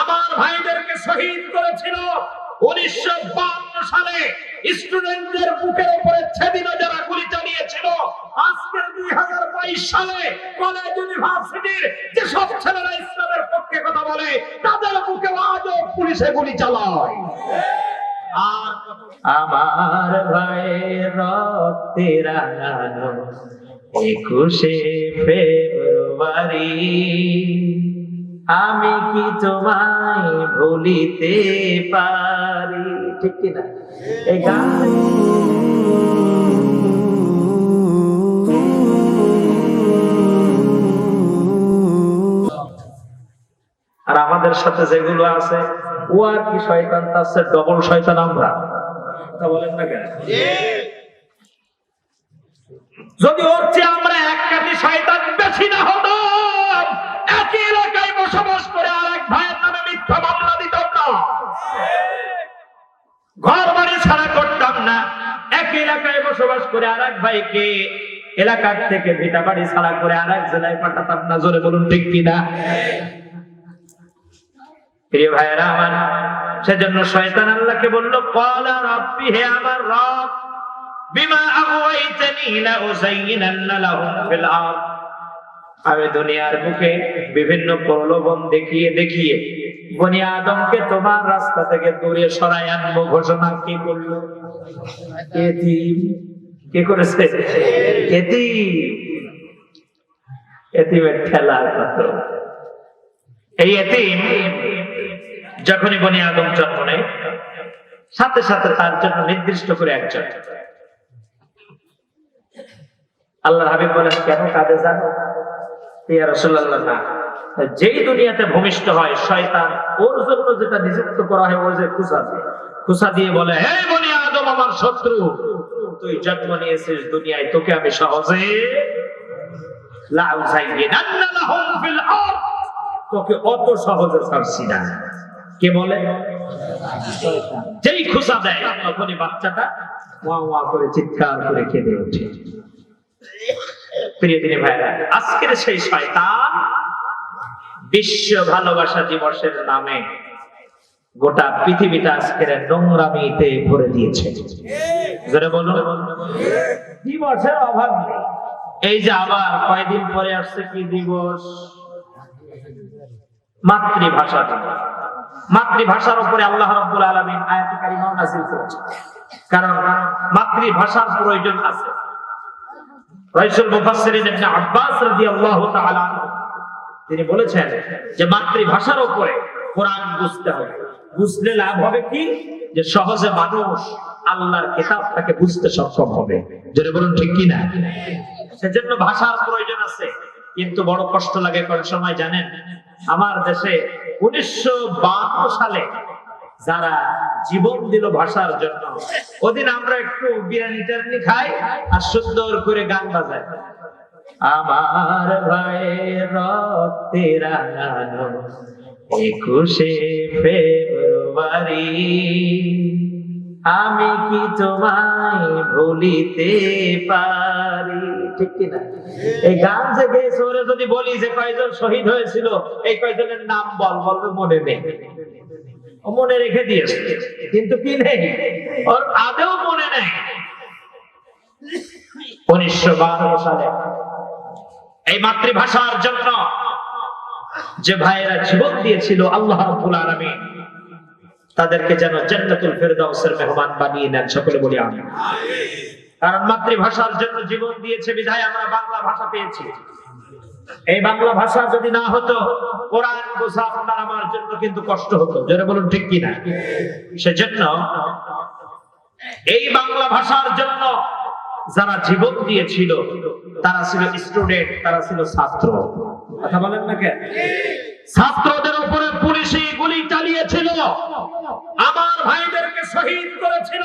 আমার ভাইদেরকে শহীদ করেছিল উনিশশো সালে। স্টুডেন্টদের বুকের উপরে যারা গুলি চালিয়েছিল আজকের দুই হাজার বাইশ সালে কলেজ ইউনিভার্সিটির ছেলেরা ইসলামের পক্ষে কথা বলে, তাদের বুকে আজও পুলিশে গুলি চালায়। আমার ভাইয়ের রক্তে একুশে ফেব্রুয়ারি। আমি কি তোমায় ভুলিতে পারি? ঠিক কিনা এই গান আর আমাদের সাথে যেগুলো আছে ও আর কি শয়তান তার চেয়ে ডবল শয়তান আমরা? কথা বলেন না কেন? যদি ওর চেয়ে আমরা এক কাটি শয়তান বেশি না এলাকায় বসবাস করে আর এক ভাইয়ের নামে মিথ্যা মামলা দিতাম না। ঘর বাড়ি ছাড়া করতাম না। এক এলাকায় বসবাস করে আর এক ভাইকে এলাকার থেকে ভিটা বাড়ি ছাড়া করে আর এক জেলায় পাঠাতাম না। জোরে বলুন, ঠিক কিনা প্রিয় ভাইয়েরা আমার, সেজন্য শয়তান আল্লাহকে বলল, কলা রব্বি, হে আমার রব, বিমা আগুয়াইতানি লা লাহুম আমি দুনিয়ার মুখে বিভিন্ন প্রলোভন দেখিয়ে দেখিয়ে বনি আদমকে তোমার রাস্তা থেকে দূরে সরাই আনব ঘোষণা কি করল? কে করেছে? এতিমের এই এতিম যখনই বনি আদম জন্ম নেয়, সাথে সাথে তার জন্য নির্দিষ্ট করে একজন। আল্লাহ হাবিব বলেন, কেন কাঁদে জানো? যেই দুনিয়াতে ভূমিষ্ঠ হয়, শয়তান ওর জন্য যেটা নিযুক্ত করা হয়, ওই যে খুসা খুসা দিয়ে বলে, হে বনি আদম, আমার শত্রু, তুই জন্ম নিয়েছিস দুনিয়ায়, তোকে আমি সহজে তোকে সহজে কে বলে? যেই খুসা দেয়, তখনই বাচ্চাটা করে চিৎকার করে কেঁদে ওঠে। প্রিয় দিনী ভাইরা, আজকের সেই শয়তান বিশ্ব ভালোবাসা দিবসের নামে গোটা পৃথিবীটা আজকের নোংরামিতে ভরে দিয়েছে। জোরে বলুন। দিবসের অভাব এই যে আবার কয়দিন পরে আসছে কি দিবস? মাতৃভাষা দিবস। মাতৃভাষার উপরে আল্লাহ রাব্বুল আলামিন আয়াতে কারিমা নাযিল করেছেন। কারণ মাতৃভাষার প্রয়োজন আছে। তিনি বলেছেন যে মাতৃভাষার উপরে কোরআন বুঝতে হবে। বুঝলে লাভ হবে কি? যে সহজে মানুষ আল্লাহর কিতাবটাকে বুঝতে সক্ষম হবে। যদি বলুন ঠিক কি না সেজন্য ভাষার প্রয়োজন আছে। কিন্তু বড় কষ্ট লাগে কোন সময় জানেন, আমার দেশে উনিশশো বাহাত্তর সালে যারা জীবন দিল ভাষার জন্য। ওদিন আমরা একটু বিরিয়ানি টিরানি খাই আর সুন্দর করে গান বাজাই। আমার ভাইয়ের রক্তে একুশে ফেব্রুয়ারি। আমি কি তোমায় ভুলিতে পারি? ঠিক কিনা এই গান যে গেয়েছে, ওরে যদি বলি যে কয়জন শহীদ হয়েছিল, এই কয়জনের নাম বল, বলবে মনে নেই। মনে রেখে দিয়েছে। কিন্তু কি নেই? ওর আদেও মনে নেই। উনিশশো বারো সালে এই মাতৃভাষার জন্য যে ভাইয়েরা জীবন দিয়েছিল আল্লাহ রাব্বুল তাদেরকে যেন জান্নাতুল ফেরদাউসের মেহমান বানিয়ে নেন, সকলে বলি আমি কারণ মাতৃভাষার জন্য জীবন দিয়েছে বিধায় আমরা বাংলা ভাষা পেয়েছি। এই বাংলা ভাষা যদি না হতো বোঝা আপনার আমার জন্য কিন্তু কষ্ট হতো। বলুন, ঠিক কিনা? সেজন্য এই বাংলা ভাষার জন্য যারা জীবন দিয়েছিল, তারা ছিল স্টুডেন্ট তারা ছিল ছাত্র। কথা বলেন না কেন? ছাত্রদের উপরে পুলিশি গুলি চালিয়েছিল। আমার ভাইদেরকে শহীদ করেছিল।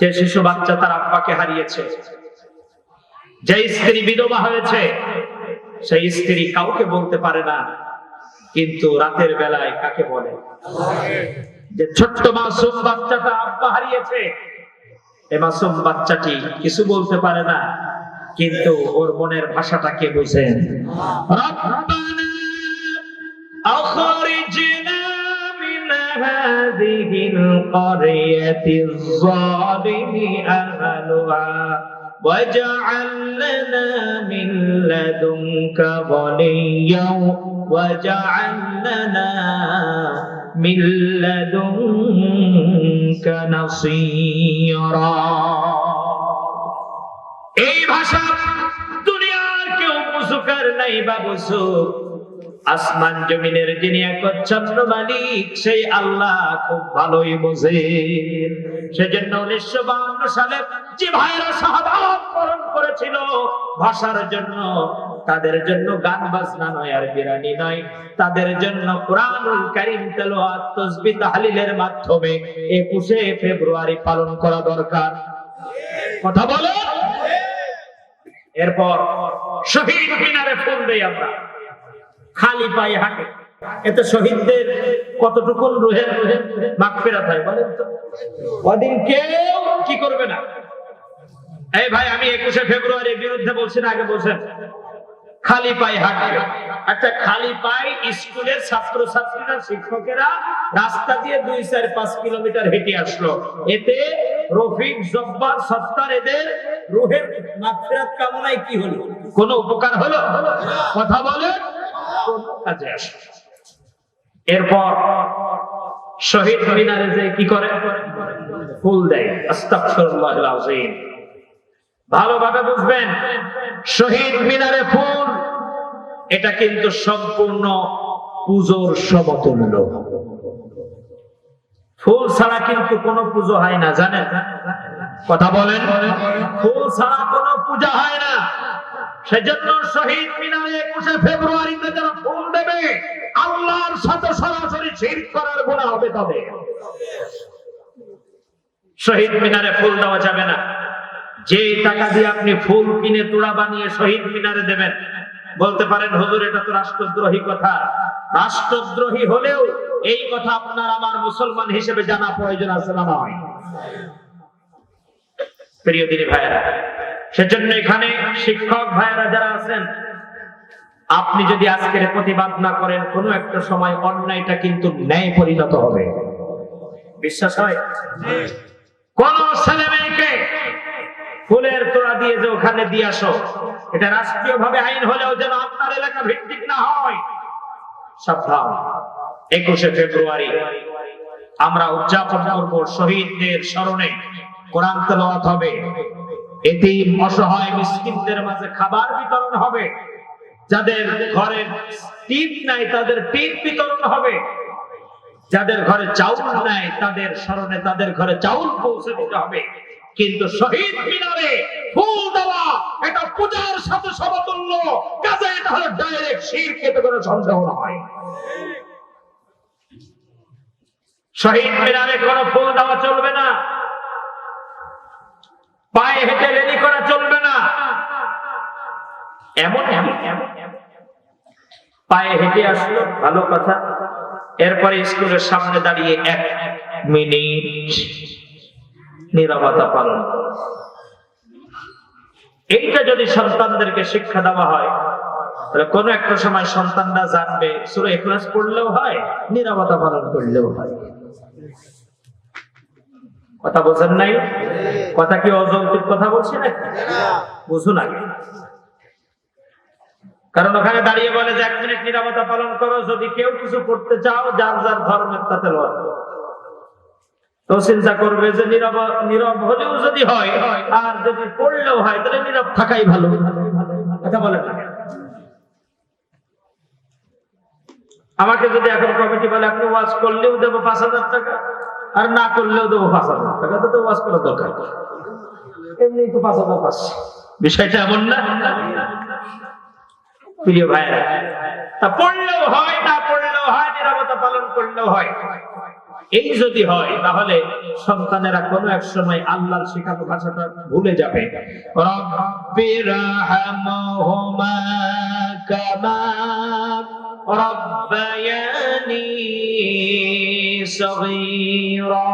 যে শিশু বাচ্চা তার আব্বাকে হারিয়েছে যে স্ত্রী বিধবা হয়েছে, সেই স্ত্রী কাউকে বলতে পারে না, কিন্তু রাতের বেলায় কাকে বলে? যে ছোট্ট মাসুম বাচ্চাটা আব্বা হারিয়েছে, এ মাসুম বাচ্চাটি কিছু বলতে পারে না, কিন্তু ওর মনের ভাষাটাকে বুঝেন? আখরিজ هذه القرية الظالم أهلها واجعل لنا من لدنك وليا واجعل لنا من لدنك نصيرا এই ভাষা দুনিয়ার কেউ বুঝুকার নাই বা বুঝুক আসমান জমিনের যিনি একচ্ছন্ন মালিক, সেই আল্লাহ খুব ভালোই বোঝে। সেজন্য উনিশশো বাউন্ন সালে যে ভাইরা শাহাদাত করেছিল, ভাষার জন্য, তাদের জন্য গান বাজনা নয় আর বিরানি নয়। তাদের জন্য মাধ্যমে 21 ফেব্রুয়ারি পালন করা দরকার। কথা বলো? এরপর শহীদ মিনারে ফুল দেই আমরা। খালি পায়ে হাঁটে। এতে শহীদদের কতটুকু রুহের রুহের মাগফিরাত হয় বলেন ওদিন কেউ কি করবে না? এই ভাই, আমি একুশে ফেব্রুয়ারির বিরুদ্ধে বলছি না, আগে বলছেন। খালি পায়ে হাঁটবে। আচ্ছা খালি পায়ে স্কুলের ছাত্র ছাত্রীরা শিক্ষকেরা রাস্তা দিয়ে দুই, চার, পাঁচ কিলোমিটার হেঁটে আসলো। এতে রফিক, জব্বার, সত্তার এদের রুহের মাগফিরাত কামনায় কি হলো? কোনো উপকার হলো? কথা বলে কোনো কাজে আসে। এরপর শহীদ মিনারে যে কি করে? ফুল দেয়। ভালোভাবে বুঝবেন, শহীদ মিনারে ফুল, এটা কিন্তু সম্পূর্ণ পুজোর সমতুল্য। ফুল ছাড়া কিন্তু কোনো পুজো হয় না, জানেন? কথা বলেন? ফুল ছাড়া কোনো পূজা হয় না। সেজন্য শহীদ মিনারে একুশে ফেব্রুয়ারিতে যারা ফুল দেবে, আল্লাহর সাথে সরাসরি শিরক করার গুণা হবে তবে শহীদ মিনারে ফুল দেওয়া যাবে না। যে টাকা দিয়ে আপনি ফুল কিনে তোড়া বানিয়ে শহীদ মিনারে দেবেন, বলতে পারেন, হুজুর, এটা তো রাষ্ট্রদ্রোহী কথা। রাষ্ট্রদ্রোহী হলেও এই কথা আপনার আমার মুসলমান হিসেবে জানা প্রয়োজন আছে না নয় প্রিয় দিনী ভাইয়েরা সেজন্য এখানে শিক্ষক ভাইয়েরা যারা আছেন, আপনি যদি আজকের প্রতিবাদ না করেন, কোনো একটা সময় অন্যায়টা কিন্তু ন্যায় পরিণত হবে। বিশ্বাস হয়? কোন ছেলে মেয়েকে ফুলের তোড়া দিয়ে যে ওখানে দিয়ে আসো, এটা রাষ্ট্রীয় ভাবে আইন হলেও যেন আপনার এলাকা ভিত্তিক না হয়। সাবধান। একুশে ফেব্রুয়ারি, আমরা উদযাপন করব শহীদদের স্মরণে। কোরআন তেলাওয়াত হবে। এতিম, অসহায় মিসকিনদের মাঝে খাবার বিতরণ হবে। যাদের ঘরে টিপ নাই, তাদের টিপ বিতরণ হবে। যাদের ঘরে চাউল নাই, তাদের স্মরণে তাদের ঘরে চাউল পৌঁছে দিতে হবে। কিন্তু শহীদ মিনারে ফুল দেওয়া, এটা পূজার সাথে সমতুল্য। কাজে এটা হলো ডাইরেক্ট শির খেতে কোনো সন্দেহ নয়। শহীদ মিনারে কোনো ফুল দেওয়া চলবে না। পায়ে হেঁটে রেডি করা চলবে না এমন এমন। পায়ে হেঁটে আসলো, ভালো কথা এরপরে স্কুলের সামনে দাঁড়িয়ে এক মিনিট নিরবতা পালন। এইটা যদি সন্তানদেরকে শিক্ষা দেওয়া হয়, তাহলে কোনো একটা সময় সন্তানরা জানবে, সুরে এখলাস পড়লেও হয়, নিরবতা পালন করলেও হয় কথা বোঝেন নাই? কথা কি অযৌক্তিক কথা বলছি নাকি? বুঝুন আগে কারণ ওখানে দাঁড়িয়ে বলে যে, এক মিনিট নিরাপত্তা পালন করো, যদি কেউ কিছু করতে চাও, যার যার ধর্মের তাতে লড় তো চিন্তা করবে যে, নীরব নীরব হলেও যদি হয়, আর যদি পড়লেও হয়, তাহলে নীরব থাকাই ভালো। কথা বলে আমাকে যদি এখন কমিটি বলে, আপনি ওয়াজ করলেও দেবো পাঁচ হাজার টাকা। আর না করলেও দেবো পাঁচ হাজার। টাকা তো ওয়াজ করার দরকার এমনি তো পাঁচ হাজার পাচ্ছি বিষয়টা এমন না। প্রিয় ভাইরা তা পড়লেও হয় না পড়লেও হয় নিরাপত্তা পালন করলেও হয়। এই যদি হয় তাহলে সন্তানেরা কোনো এক সময় আল্লাহর শেখানো ভাষাটা ভুলে যাবে। রব্বায়ানি صغيرا